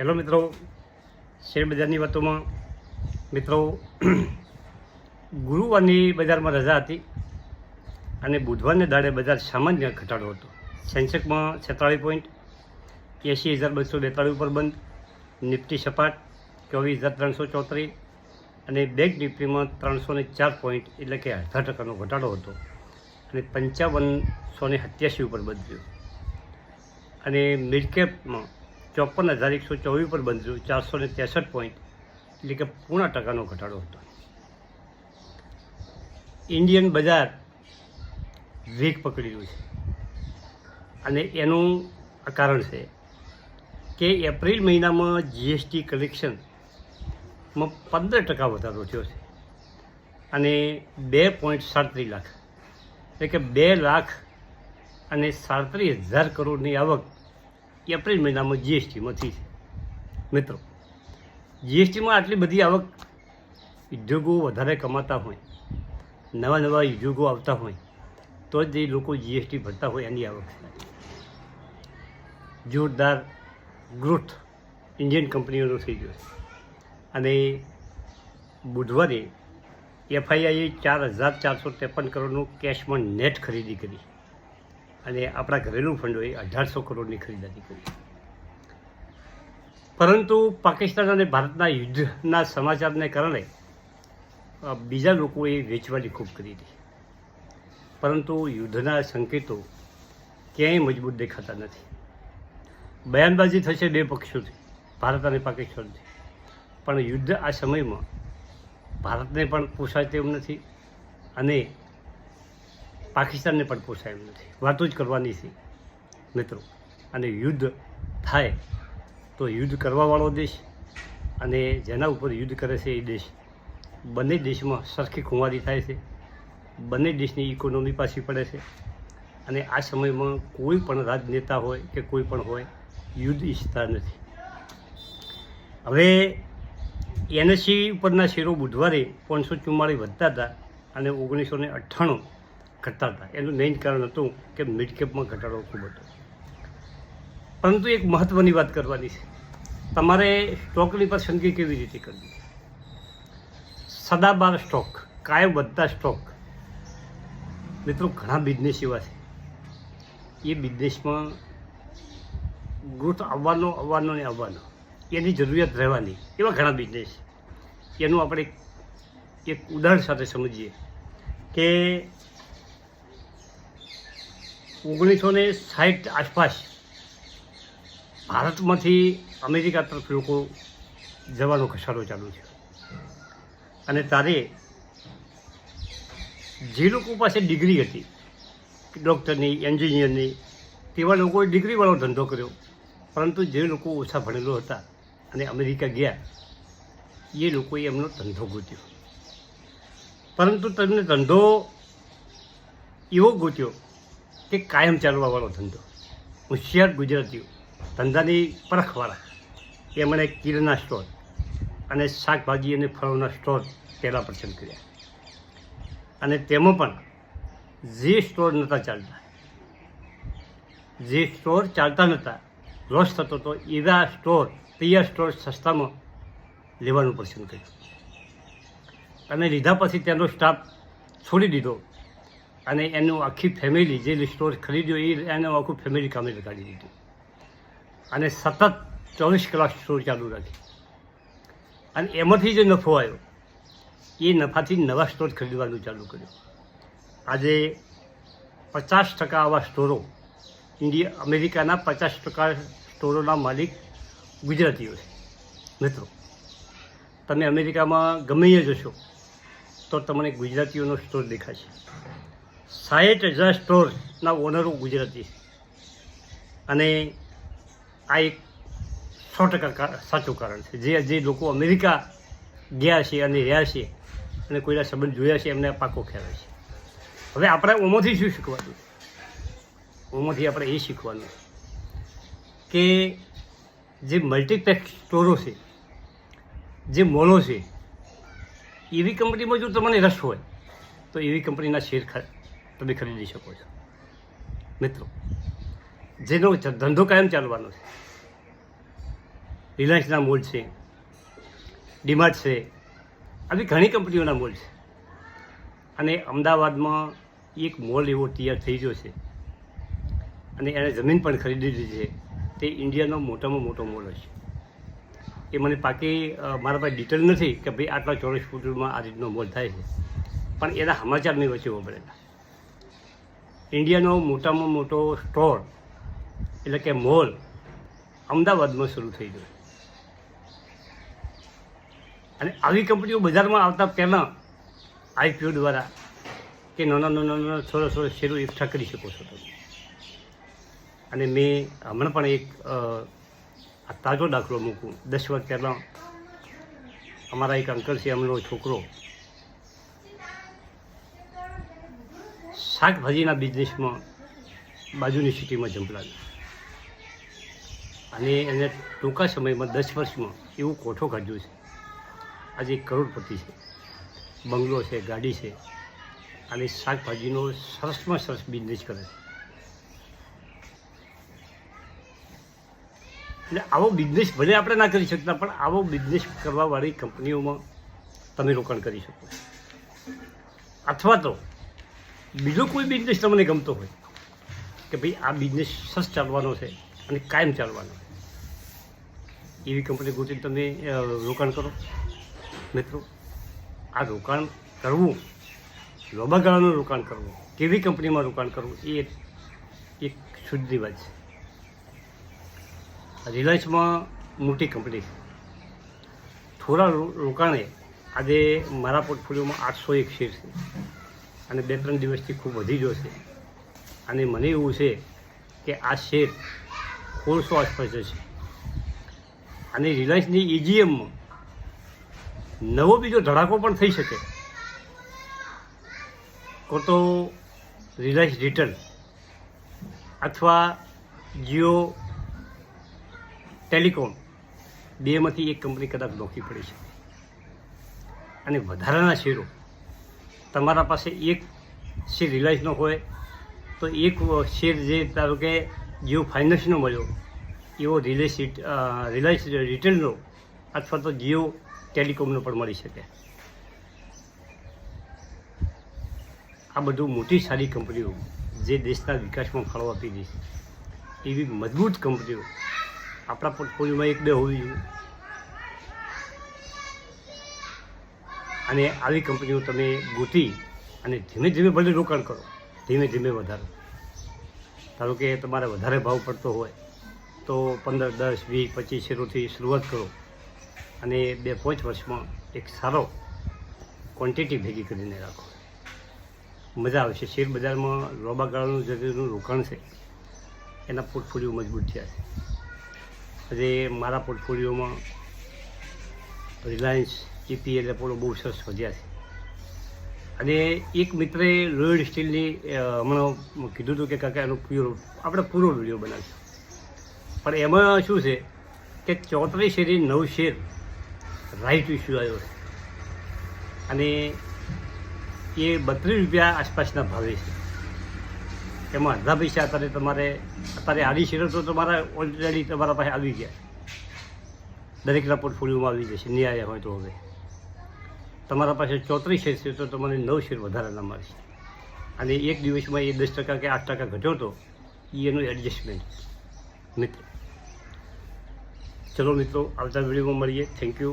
Hello મિત્રો, share બજારની વાતોમાં. મિત્રો, ગુરુવારની બજારમાં રજા હતી અને બુધવારને દાડે બજાર સામાન્ય ઘટાડો હતો. સેન્સેક્સમાં છેતાળીસ પોઈન્ટ એંસી હજાર બસો બેતાળીસ ઉપર બંધ, નિફ્ટી સપાટ ચોવીસ હજાર ત્રણસો ચોત્રીસ અને બેંક નિફ્ટીમાં ત્રણસો ને ચાર પોઈન્ટ એટલે કે અડધા ટકાનો ઘટાડો હતો અને પંચાવનસો ને સત્યાસી ઉપર બંધ થયું. અને મિડકેપમાં ચોપન હજાર એકસો ચોવીસ પર બંધ થયું ચારસો ને ત્રેસઠ પોઈન્ટ એટલે કે પૂણા ટકાનો ઘટાડો હતો. ઇન્ડિયન બજાર વેગ પકડી રહ્યું છે. અને એનું આ કારણ છે કે એપ્રિલ મહિનામાં જીએસટી કલેક્શનમાં પંદર ટકા વધારો થયો છે. અને બે પોઈન્ટ સાડત્રીસ લાખ. એટલે કે બે લાખ અને સાડત્રીસ હજાર કરોડની આવક એપ્રિલ મહિનામાં જીએસટીમાંથી છે. મિત્રો જીએસટીમાં આટલી બધી આવક ઉદ્યોગો વધારે કમાતા હોય, નવા નવા ઉદ્યોગો આવતા હોય, તો જ એ લોકો જીએસટી ભરતા હોય એની આવક જોરદાર ગ્રોથ ઇન્ડિયન કંપનીઓનો થઈ ગયો અને બુધવારે એફઆઈઆઈએ ચાર હજાર ચારસો ત્રેપન કરોડનું કેશમાં નેટ ખરીદી કરી. અને આપણા ઘરેલું ફંડોએ અઢારસો કરોડની ખરીદારી કરી. પરંતુ પાકિસ્તાન અને ભારતના યુદ્ધના સમાચારને કારણે બીજા લોકોએ વેચવાની ખૂબ કરી હતી પરંતુ યુદ્ધના સંકેતો ક્યાંય મજબૂત દેખાતા નથી. બયાનબાજી થશે બે પક્ષોથી, ભારત અને પાકિસ્તાનથી. પણ યુદ્ધ આ સમયમાં ભારતને પણ પોસાય તેમ નથી અને પાકિસ્તાનને પણ પોસાય એમ નથી. વાતો જ કરવાની છે, મિત્રો. અને યુદ્ધ થાય તો યુદ્ધ કરવાવાળો દેશ અને જેના ઉપર યુદ્ધ કરે છે એ દેશ, બંને દેશમાં સરખી ખુંવારી થાય છે. બંને દેશની ઇકોનોમી પાછી પડે છે. અને આ સમયમાં કોઈ પણ રાજનેતા હોય કે કોઈ પણ હોય, યુદ્ધ ઈચ્છતા નથી. હવે એનએસસી ઉપરના શેરો બુધવારે પાંચસો ચુમ્માળીસ વધતા હતા અને ઓગણીસો ને અઠ્ઠાણું ઘટતા હતા એનું મેઇન કારણ હતું કે મિડકેપમાં ઘટાડો ખૂબ હતો. પરંતુ એક મહત્ત્વની વાત કરવાની છે. તમારે સ્ટોકની પસંદગી કેવી રીતે કરવી? સદાબાર સ્ટોક, કાયમ વધતા સ્ટોક. મિત્રો, ઘણા બિઝનેસ એવા છે. એ બિઝનેસમાં ગ્રોથ આવવાનો આવવાનો ને આવવાનો. એની જરૂરિયાત રહેવાની. એવા ઘણા બિઝનેસ એનું આપણે એક ઉદાહરણ સાથે સમજીએ કે ઓગણીસો ને સાહીઠ આસપાસ ભારતમાંથી અમેરિકા તરફ લોકો જવાનો ઘસારો ચાલુ છે. અને તારે જે લોકો પાસે ડિગ્રી હતી, ડૉક્ટરની, એન્જિનિયરની, તેવા લોકોએ ડિગ્રીવાળો ધંધો કર્યો. પરંતુ જે લોકો ઓછા ભણેલો હતા અને અમેરિકા ગયા, એ લોકોએ એમનો ધંધો ગોત્યો. પરંતુ તેમને ધંધો એવો ગોત્યો કે કાયમ ચાલવાવાળો ધંધો. હોશિયાર ગુજરાતીઓ, ધંધાની પરખવાળા. એમણે કીરના સ્ટોર અને શાકભાજી અને ફળોના સ્ટોર પહેલાં પસંદ કર્યા. અને તેમાં પણ જે સ્ટોર નહોતા ચાલતા, જે સ્ટોર ચાલતા નહોતા લોસ થતો હતો એવા સ્ટોર તૈયાર સ્ટોર સસ્તામાં લેવાનું પસંદ કર્યું. અને લીધા પછી તેનો સ્ટાફ છોડી દીધો અને એનું આખી ફેમિલી જે સ્ટોર ખરીદ્યો એ એનું આખું ફેમિલી કામે લગાડી દીધું. અને સતત ચોવીસ કલાક સ્ટોર ચાલુ રાખી. અને એમાંથી જે નફો આવ્યો, એ નફાથી નવા સ્ટોર ખરીદવાનું ચાલુ કર્યું. આજે પચાસ ટકા આવા સ્ટોરો ઇન્ડિયા, અમેરિકાના પચાસ ટકા સ્ટોરોના માલિક ગુજરાતીઓ છે. મિત્રો, તમે અમેરિકામાં ગમે જશો, તો તમને ગુજરાતીઓનો સ્ટોર દેખાશે. સાઠ હજાર સ્ટોરના ઓનરો ગુજરાતી. અને આ એક સો ટકા સાચું કારણ છે. જે જે લોકો અમેરિકા ગયા છે અને રહ્યા છે અને કોઈના સંબંધ જોયા છે, એમને પાકો ખ્યાલ છે. હવે આપણે ઓમાંથી શું શીખવાનું ઓમાંથી આપણે એ શીખવાનું કે જે મલ્ટીપ્લેક્સ સ્ટોરો છે, જે મોલો છે, એવી કંપનીમાં જો તમને રસ હોય, તો એવી કંપનીના શેર ખ- તમે ખરીદી શકો છો. મિત્રો જેનો ધંધો કાયમ ચાલવાનો છે. રિલાયન્સના મોલ છે, ડીમાર્ટ છે, આવી ઘણી કંપનીઓના મોલ છે. અને અમદાવાદમાં એક મોલ એવો તૈયાર થઈ ગયો છે. અને એણે જમીન પણ ખરીદી લીધી છે. તે ઇન્ડિયાનો મોટામાં મોટો મોલ હશે એ મને પાકી મારા પાસે ડિટેલ નથી કે ભાઈ આટલા ચોરસ ફૂટમાં આ રીતનો મોલ થાય છે. પણ એના સમાચાર મેં વચ્ચે વાપરેલા. ઇન્ડિયાનો મોટામાં મોટો સ્ટોર, એટલે કે મોલ, અમદાવાદમાં શરૂ થઈ ગયો. અને આવી કંપનીઓ બજારમાં આવતા પહેલાં આઈપીઓ દ્વારા કે નાના નાના નાના થોડા થોડા શેરો એકઠા કરી શકો છો તમે. અને મેં હમણાં પણ એક તાજો દાખલો મૂકું. દસ વર્ષ પહેલાં અમારા એક અંકલ છે, એમનો છોકરો શાકભાજીના બિઝનેસમાં બાજુની સિટીમાં ઝંપલાવ્યો અને એને ટૂંકા સમયમાં દસ વર્ષમાં એવું કોઠો કાઢ્યું છે. આજે કરોડપતિ છે. બંગલો છે, ગાડી છે. અને શાકભાજીનો સરસમાં સરસ બિઝનેસ કરે છે. એટલે આવો બિઝનેસ ભલે આપણે ના કરી શકતા, પણ આવો બિઝનેસ કરવાવાળી કંપનીઓમાં તમે રોકાણ કરી શકો. અથવા તો બીજો કોઈ બિઝનેસ તમને ગમતો હોય કે ભાઈ આ બિઝનેસ સસ ચાલવાનો છે અને કાયમ ચાલવાનો છે? એવી કંપની ગોતીને તમે રોકાણ કરો. મિત્રો, આ રોકાણ કરવું લાંબા ગાળાનું રોકાણ કરવું, કેવી કંપનીમાં રોકાણ કરવું, એ એક શુદ્ધની વાત છે. રિલાયન્સમાં મોટી કંપની છે. થોડા રોકાણે આજે મારા પોર્ટફોલિયોમાં આઠસો એક શેર છે. અને બે ત્રણ દિવસથી ખૂબ વધી ગયો છે. અને મને એવું છે કે આ શેર સોળસો આસપાસ જશે. અને રિલાયન્સની ઈજીએમમાં નવો બીજો ધડાકો પણ થઈ શકે. કો તો રિલાયન્સ રિટર્ન અથવા જીઓ ટેલિકોમ બેમાંથી એક કંપની કદાચ નોખી પડી છે અને વધારાના શેરો તમારા પાસે એક શેર રિલાયન્સનો હોય, તો એક શેર જે ધારો કે જીઓ ફાઇનાન્સનો મળ્યો, એવો રિલાયન્સ રિલાયન્સ રિટેલનો અથવા તો જીઓ ટેલિકોમનો પણ મળી શકે. આ બધું મોટી સારી કંપનીઓ જે દેશના વિકાસમાં ફાળો આપી દે એવી મજબૂત કંપનીઓ આપણા પોર્ટફોલિયોમાં એક બે હોવી જોઈએ. અને આવી કંપનીઓ તમે ગોતી અને ધીમે ધીમે ભલે રોકાણ કરો, ધીમે ધીમે વધારો. ધારો કે તમારે વધારે ભાવ પડતો હોય, તો પંદર, દસ, વીસ, પચીસ શેરોથી શરૂઆત કરો અને બે પાંચ વર્ષમાં એક સારો ક્વોન્ટિટી ભેગી કરીને રાખો. મજા આવશે. શેર બજારમાં લાંબા ગાળાનું જરૂરનું રોકાણ છે, એના પોર્ટફોલિયો મજબૂત થયા છે. આજે મારા પોર્ટફોલિયોમાં રિલાયન્સ ઈપીએલ એપોલો બહુ સરસ વધ્યા છે. અને એક મિત્રે લોયડ સ્ટીલની હમણાં કીધું હતું કે કાકા એનો પ્યોર આપણે પૂરો વીડિયો બનાવીશું. પણ એમાં શું છે કે ચોત્રીસ શેરી નવ શેર રાઇટ ઇસ્યુ આવ્યો છે. અને એ બત્રીસ રૂપિયા આસપાસના ભાવે છે. એમાં અડધા પૈસા અત્યારે તમારે, અત્યારે આડી શેરો તો તમારા ઓલરેડી તમારા પાસે આવી ગયા. દરેકના પોર્ટફોલિયોમાં આવી જશે નહીં આવ્યા હોય તો હવે. તમારા પાસે ચોત્રીસ શેર છે તો તમને નવ શેર વધારાના મળશે. અને એક દિવસમાં એ દસ ટકા કે આઠ ટકા ઘટ્યો તો એનું એડજસ્ટમેન્ટ મિત્ર. ચલો મિત્રો, આવતા વિડીયોમાં મળીએ. Thank you